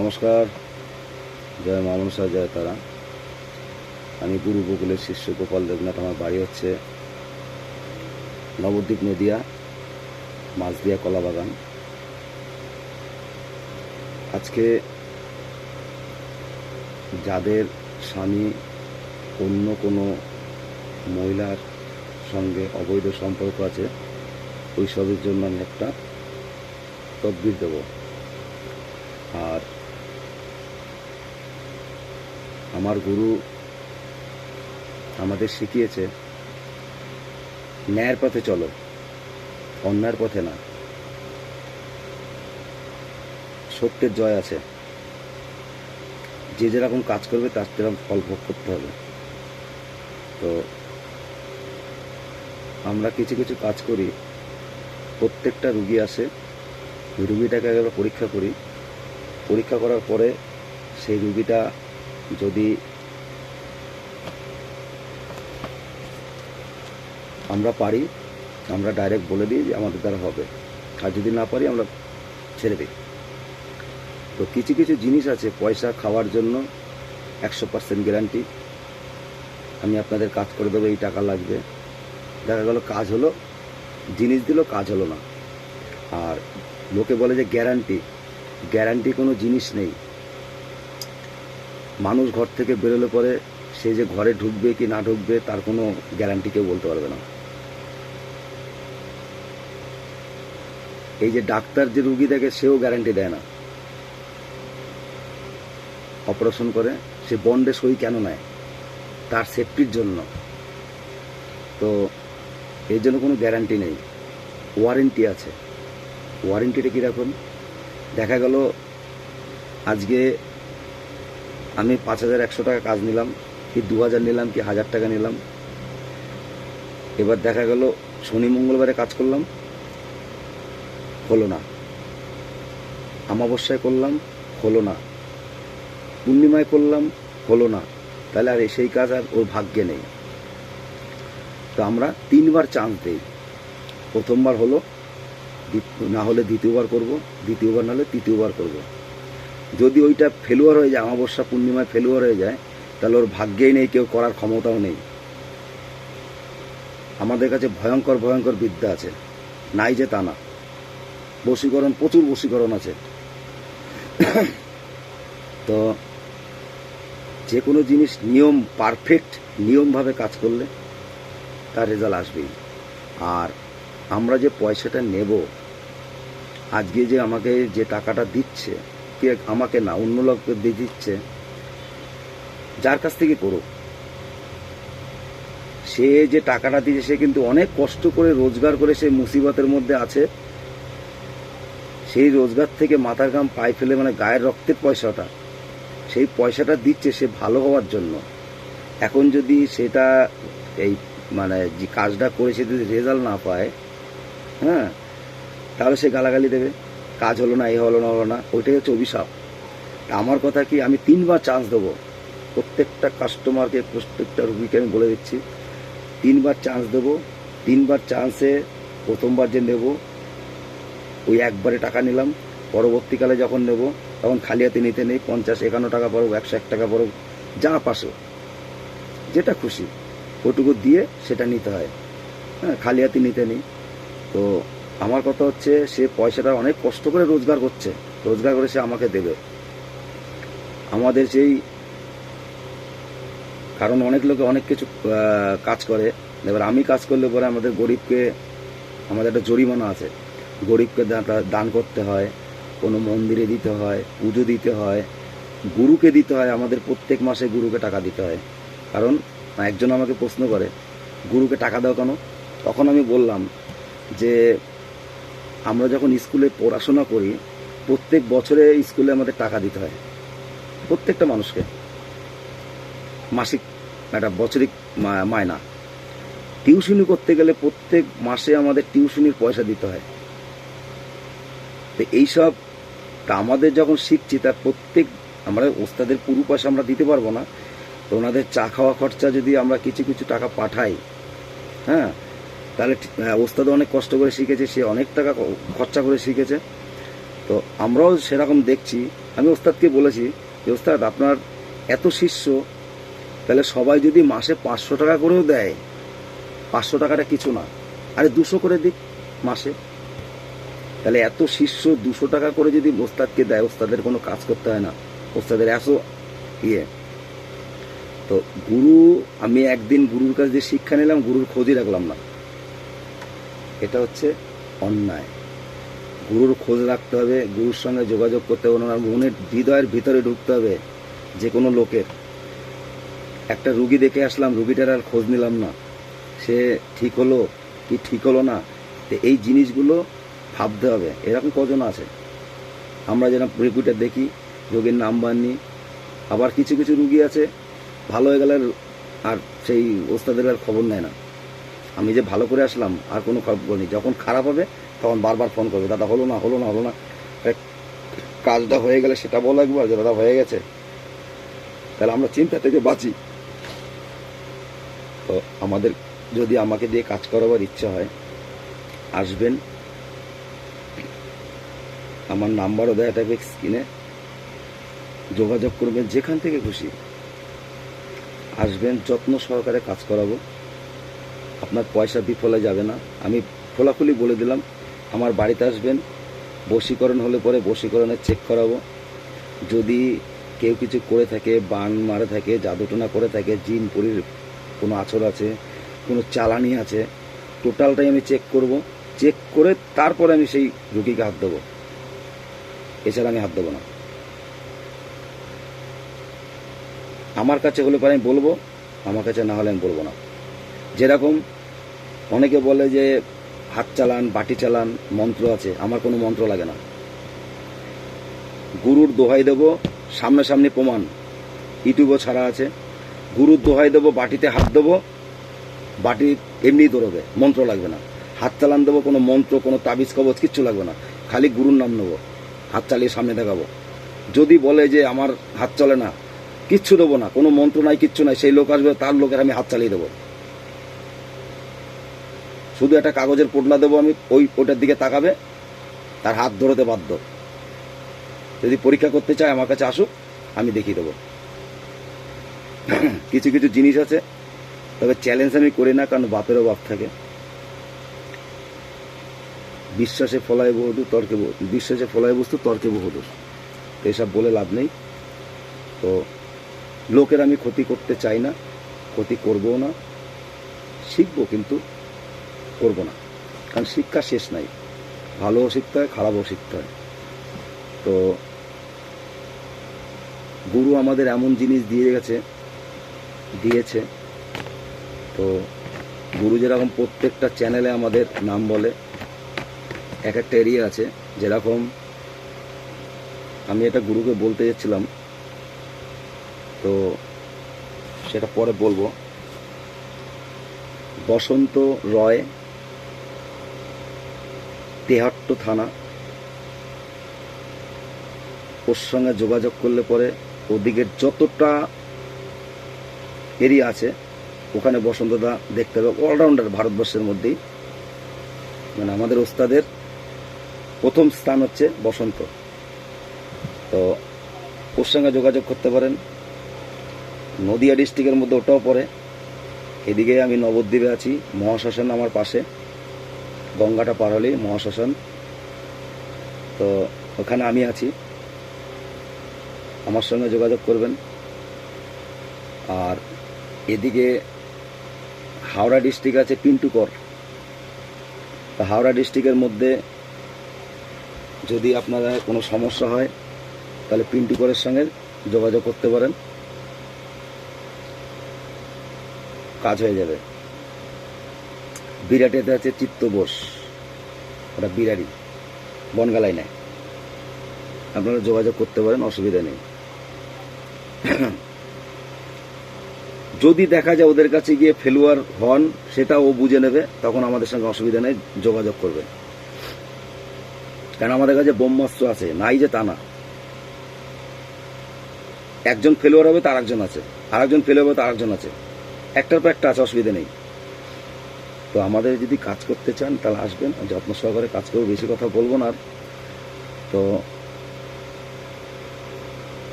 নমস্কার, জয় মা মনসা, জয় তারা। আমি গুরু বকুলের শিষ্য গোপাল দেবনাথ, আমার বাড়ি হচ্ছে নবদ্বীপ নদিয়া, মাছদিয়া কলা বাগান আজকে যাদের স্বামী অন্য কোনো মহিলার সঙ্গে অবৈধ সম্পর্ক আছে, ওই সবের জন্য আমি একটা তদবির দেবো। আর আমার গুরু আমাদের শিখিয়েছে, ন্যায়ের পথে চলো, অন্যায়ের পথে না। সত্যের জয় আছে। যে যেরকম কাজ করবে, তার সেরকম ফল ভোগ করতে হবে। তো আমরা কিছু কিছু কাজ করি, প্রত্যেকটা রুগী আসে, রুগীটাকে একবার পরীক্ষা করি। পরীক্ষা করার পরে সেই রুগীটা যদি আমরা পারি, আমরা ডাইরেক্ট বলে দিই যে আমাদের দ্বারা হবে। আর যদি না পারি, আমরা ছেড়ে দিই। তো কিছু কিছু জিনিস আছে পয়সা খাওয়ার জন্য, একশো পার্সেন্ট গ্যারান্টি আমি আপনাদের কাজ করে দেবো, এই টাকা লাগবে। দেখা গেল কাজ হলো, জিনিস দিল, কাজ হলো না। আর লোকে বলে যে গ্যারান্টি গ্যারান্টি কোনো জিনিস নেই। মানুষ ঘর থেকে বেরোলে পরে সে যে ঘরে ঢুকবে কি না ঢুকবে তার কোনো গ্যারান্টি কেউ বলতে পারবে না। এই যে ডাক্তার যে রুগী দেখে সেও গ্যারান্টি দেয় না। অপারেশন করে, সে বন্ডে সই কেন নেয়? তার সেফটির জন্য। তো এর জন্য কোনো গ্যারান্টি নেই। ওয়ারেন্টি আছে। ওয়ারেন্টিটা কীরকম দেখা গেল আজকে আমি পাঁচ হাজার একশো টাকা কাজ নিলাম, কি দু হাজার নিলাম, কি হাজার টাকা নিলাম। এবার দেখা গেল, শনি মঙ্গলবারে কাজ করলাম। হলো না। আমাবস্যায় করলাম, হলো না। পূর্ণিমায় করলাম, হলো না। তাহলে আর সেই কাজ আর ওর ভাগ্যে নেই। তো আমরা তিনবার চান্স দিই। প্রথমবার হলো না হলে দ্বিতীয়বার করব, দ্বিতীয়বার না হলে তৃতীয়বার করব। যদি ওইটা ফেলুয়ার হয়ে যায়, অমাবস্যা পূর্ণিমায় ফেলুয়ার হয়ে যায়, তাহলে ওর ভাগ্যেই নেই, কেউ করার ক্ষমতাও নেই। আমাদের কাছে ভয়ঙ্কর ভয়ঙ্কর বিদ্যা আছে। নাই যে তা না। বশীকরণ, প্রচুর বশীকরণ আছে। তো যে কোনো জিনিস নিয়ম পারফেক্ট নিয়মভাবে কাজ করলে তার রেজাল্ট আসবেই। আর আমরা যে পয়সাটা নেব, আজকে যে আমাকে যে টাকাটা দিচ্ছে কে আমাকে না, অন্য লোককে দিয়ে দিচ্ছে? যার কাছ থেকে করো সে যে টাকাটা দিচ্ছে সে কিন্তু অনেক কষ্ট করে রোজগার করে সে মুসিবতের মধ্যে আছে। সেই রোজগার থেকে মাথার ঘাম পায়ে ফেলে মানে গায়ের রক্তের পয়সাটা, সেই পয়সাটা দিচ্ছে সে ভালো হওয়ার জন্য। এখন যদি সেটা এই মানে যে কাজটা করেছে, যদি রেজাল্ট না পায় হ্যাঁ তাহলে সে গালাগালি দেবে। কাজ হলো না, এ হলো না হলো না, ওইটাই হচ্ছে অভিশাপ। আমার কথা কি, আমি তিনবার চান্স দেবো? প্রত্যেকটা কাস্টমারকে প্রত্যেকটা রুগীকে আমি বলে দিচ্ছি, তিনবার চান্স দেবো, তিনবার চান্সে প্রথমবার যে নেব, ওই একবারে টাকা নিলাম, পরবর্তীকালে যখন নেব, তখন খালি হাতে নিতে নেই, পঞ্চাশ, একান্ন টাকা পড়ুক, একশো এক টাকা পড়ুক, যা পাশো যেটা খুশি, ওটুকু দিয়ে সেটা নিতে হয়। হ্যাঁ খালি হাতে নিতে নেই। তো আমার কথা হচ্ছে, সে পয়সাটা অনেক কষ্ট করে রোজগার করছে। রোজগার করে সে আমাকে দেবে। আমাদের সেই, কারণ অনেক লোকে অনেক কিছু কাজ করে। এবার আমি কাজ করলে পরে আমাদের গরিবকে, আমাদের একটা জরিমানা আছে। গরিবকে দান করতে হয়, কোনো মন্দিরে দিতে হয়, পুজো দিতে হয়, গুরুকে দিতে হয়, আমাদের প্রত্যেক মাসে গুরুকে টাকা দিতে হয়। কারণ, একজন আমাকে প্রশ্ন করে, গুরুকে টাকা দাও কেন? তখন আমি বললাম যে আমরা যখন স্কুলে পড়াশোনা করি, প্রত্যেক বছরে স্কুলে আমাদের টাকা দিতে হয়। প্রত্যেকটা মানুষকে। মাসিক, একটা বছরিক মায়না টিউশনি করতে গেলে প্রত্যেক মাসে আমাদের টিউশনির পয়সা দিতে হয়। তো এইসব, তা আমাদের যখন শিখছি তার প্রত্যেক, আমরা ওস্তাদের পুরো পয়সা আমরা দিতে পারব না। তো ওনাদের চা খাওয়া খরচা যদি আমরা কিছু কিছু টাকা পাঠাই হ্যাঁ তাহলে হ্যাঁ, ওস্তাদ অনেক কষ্ট করে শিখেছে সে অনেক টাকা খরচা করে শিখেছে। তো আমরাও সেরকম দেখছি। আমি ওস্তাদকে বলেছি যে ওস্তাদ আপনার এত শিষ্য তাহলে সবাই যদি মাসে পাঁচশো টাকা করেও দেয় পাঁচশো টাকাটা কিছু না। আরে দুশো করে দিক মাসে। তাহলে এত শিষ্য দুশো টাকা করে যদি ওস্তাদকে দেয় ওস্তাদের কোনো কাজ করতে হয় না। ওস্তাদের এত ইয়ে। তো গুরু আমি একদিন গুরুর কাছ দিয়ে শিক্ষা নিলাম গুরুর খোঁজই রাখলাম না। এটা হচ্ছে অন্যায়। গুরুর খোঁজ রাখতে হবে, গুরুর সঙ্গে যোগাযোগ করতে হবে, ওনার মনের হৃদয়ের ভিতরে ঢুকতে হবে যে কোনো লোকের। একটা রুগী দেখে আসলাম, রুগীটার আর খোঁজ নিলাম না। সে ঠিক হলো কি ঠিক হলো না? তো এই জিনিসগুলো ভাবতে হবে। এরকম কজন আছে? আমরা যেন রিপিটার দেখি, রোগীর নাম্বার নিই আবার কিছু কিছু রুগী আছে, ভালো হয়ে গেলে আর সেই ওস্তাদের আর খবর নেয় না। আমি যে ভালো করে আসলাম, আর কোনো খবর নেই। যখন খারাপ হবে, তখন বারবার ফোন করবে, দাদা, হলো না হলো না হলো না। কাজটা হয়ে গেলে সেটা বলো একবার যে, দাদা, হয়ে গেছে। তাহলে আমরা চিন্তা থেকে বাঁচি। তো আমাদের, যদি আমাকে দিয়ে কাজ করাবার ইচ্ছা হয়, আসবেন। আমার নাম্বারও দেয় থাকবে স্ক্রিনে। যোগাযোগ করবেন, যেখান থেকে খুশি। আসবেন, যত্ন সহকারে কাজ করাবো। আপনার পয়সা বিফলে যাবে না। আমি খোলাখুলি বলে দিলাম, আমার বাড়িতে আসবেন, বশীকরণ হলে পরে বশীকরণের চেক করাবো। যদি কেউ কিছু করে থাকে, বান মারে থাকে, জাদুটোনা করে থাকে, জিন, পরির কোনো আচর আছে, কোনো চালানি আছে টোটালটাই আমি চেক করব। চেক করে তারপরে আমি সেই রুগীকে হাত দেবো। এছাড়া আমি হাত দেবো না। আমার কাছে হলে পরে আমি বলব, আমার কাছে না হলে আমি বলব না। যেরকম অনেকে বলে যে হাত চালান, বাটি চালান মন্ত্র আছে, আমার কোনো মন্ত্র লাগে না। গুরুর দোহাই দেবো, সামনাসামনি প্রমাণ। ইউটিউবও ছাড়া আছে। গুরুর দোহাই দেবো, বাটিতে হাত দেবো, বাটি এমনি দৌড়বে, মন্ত্র লাগবে না। হাত চালান দেবো, কোনো মন্ত্র, কোনো তাবিজ, কবচ, কিচ্ছু লাগবে না। খালি গুরুর নাম নেব, হাত চালিয়ে সামনে দেখাবো। যদি বলে যে আমার হাত চলে না, কিচ্ছু দেবো না, কোনো মন্ত্র নাই, কিচ্ছু নাই, সেই লোক আসবে, তার লোকের আমি হাত চালিয়ে দেবো। শুধু একটা কাগজের পোটলা দেবো আমি, ওই, ওটার দিকে তাকাবে, তার হাত ধরতে বাধ্য। যদি পরীক্ষা করতে চায় আমার কাছে আসুক, আমি দেখিয়ে দেবো। কিছু কিছু জিনিস আছে, তবে চ্যালেঞ্জ আমি করি না, কারণ বাপেরও বাপ থাকে। বিশ্বাসে ফলায় বহুদূর, তর্কে বিশ্বাসে ফলায় বস্তু, তর্কে বহুদূর। এসব বলে লাভ নেই। তো লোকের আমি ক্ষতি করতে চাই না, ক্ষতি করবও না, শিখব কিন্তু। করব না। কারণ শিক্ষা শেষ নাই। ভালোও শিখতে হয়, খারাপও শিখতে হয়। তো গুরু আমাদের এমন জিনিস দিয়ে গেছে, দিয়েছে। তো গুরু যেরকম প্রত্যেকটা চ্যানেলে আমাদের নাম বলে, এক একটা এরিয়া আছে, যেরকম আমি এটা গুরুকে বলতে যাচ্ছিলাম, তো সেটা পরে বলব। বসন্ত রয় তেহাট্ট থানা। ওর সঙ্গে যোগাযোগ করলে পরে ওদিকের যতটা এরিয়া আছে, ওখানে বসন্তদা দেখতে হবে। অলরাউন্ডার ভারতবর্ষের মধ্যেই। মানে আমাদের ওস্তাদের প্রথম স্থান হচ্ছে বসন্ত। তো ওর সঙ্গে যোগাযোগ করতে পারেন। নদিয়া ডিস্ট্রিক্টের মধ্যে ওটাও পড়ে। এদিকে আমি নবদ্বীপে আছি, মহাশ্মশান আমার পাশে। গঙ্গাটা পার হলেই মহাশ্মশান। তো ওখানে আমি আছি। আমার সঙ্গে যোগাযোগ করবেন। আর এদিকে হাওড়া ডিস্ট্রিক্ট আছে পিন্টুকর। হাওড়া ডিস্ট্রিক্টের মধ্যে যদি আপনারা কোনো সমস্যা হয়, তাহলে পিন্টুকরের সঙ্গে যোগাযোগ করতে পারেন। কাজ হয়ে যাবে। বিরাটেতে আছে চিত্ত বোস। ওটা বিরারি বনগালায় নেয় আপনারা যোগাযোগ করতে পারেন, অসুবিধা নেই। যদি দেখা যায় ওদের কাছে গিয়ে ফেলুয়ার হন, সেটা ও বুঝে নেবে, তখন আমাদের সঙ্গে অসুবিধা নেই, যোগাযোগ করবে কারণ আমাদের কাছে ব্রহ্মাস্ত্র আছে, নাই যে তা না। একজন ফেলুয়ার হবে, তার একজন আছে। আরেকজন ফেলুয়ার হবে, তার একজন আছে। একটার পর একটা আছে, অসুবিধা নেই। তো আমাদের যদি কাজ করতে চান, তাহলে আসবেন যত্ন সহকারে কাজ করব, বেশি কথা বলব না তো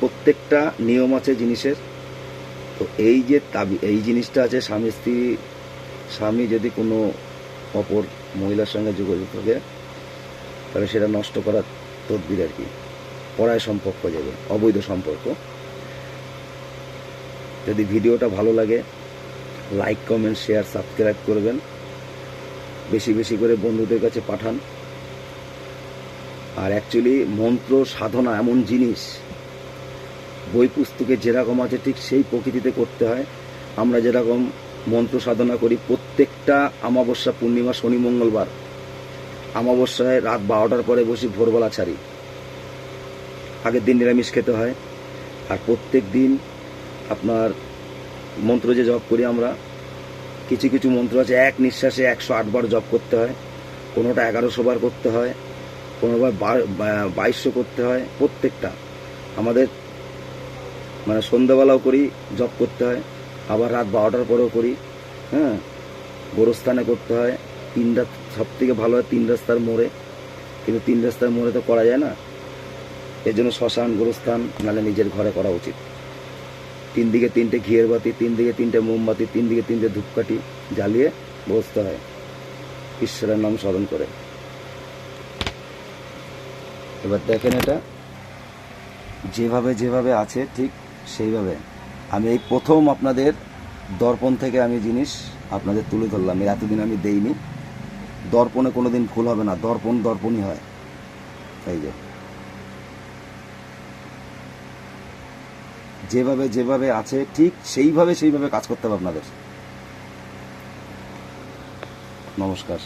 প্রত্যেকটা নিয়ম আছে জিনিসের। তো এই যে তাবি এই জিনিসটা আছে, স্বামী স্ত্রী, স্বামী যদি কোনো অপর মহিলার সঙ্গে যোগাযোগ থাকে, তাহলে সেটা নষ্ট করার তদবির আর কি। পড়ায় সম্পর্ক যাবে, অবৈধ সম্পর্ক। যদি ভিডিওটা ভালো লাগে লাইক কমেন্ট শেয়ার সাবস্ক্রাইব করবেন। বেশি বেশি করে বন্ধুদের কাছে পাঠান। আর অ্যাকচুয়ালি মন্ত্র, সাধনা এমন জিনিস, বই পুস্তকে যেরকম আছে ঠিক সেই প্রকৃতিতে করতে হয়। আমরা যেরকম মন্ত্র, সাধনা করি, প্রত্যেকটা অমাবস্যা পূর্ণিমা শনি, মঙ্গলবার। অমাবস্যায় রাত বারোটার পরে বসি ভোরবেলা ছাড়ি। আগের দিন নিরামিষ খেতে হয়। আর প্রত্যেক দিন আপনার মন্ত্র যে জপ করি আমরা, কিছু কিছু মন্ত্র আছে, এক নিঃশ্বাসে একশো আটবার জপ করতে হয়, কোনোটা এগারোশো বার করতে হয়, কোনোবার বাইশশো করতে হয়, প্রত্যেকটা। আমাদের মানে সন্ধ্যাবেলাও করি, জপ করতে হয়, আবার রাত বারোটার পরেও করি হ্যাঁ? গোরস্থানে করতে হয়, তিন রাত সব থেকে ভালো হয় তিন রাস্তার মোড়ে, কিন্তু তিন রাস্তার মোড়ে তো করা যায় না। এর জন্য শ্মশান, গোরস্থান, নাহলে নিজের ঘরে করা উচিত। তিন দিকে তিনটে ঘিয়ের বাতি, তিন দিকে তিনটে মোমবাতি, তিন দিকে তিনটে ধূপকাঠি জ্বালিয়ে বসতে হয়। ঈশ্বরের নাম স্মরণ করে। এবার দেখেন এটা। যেভাবে যেভাবে আছে, ঠিক সেইভাবে। আমি এই প্রথম আপনাদের দর্পণ থেকে আমি জিনিস আপনাদের তুলে ধরলাম। এর এতদিন আমি দেইনি। দর্পণে কোনো দিন ভুল হবে না। দর্পণ দর্পণই হয়। এই যে। যেভাবে যেভাবে আছে ঠিক সেইভাবে সেইভাবে কাজ করতে হবে আপনাদের। নমস্কার।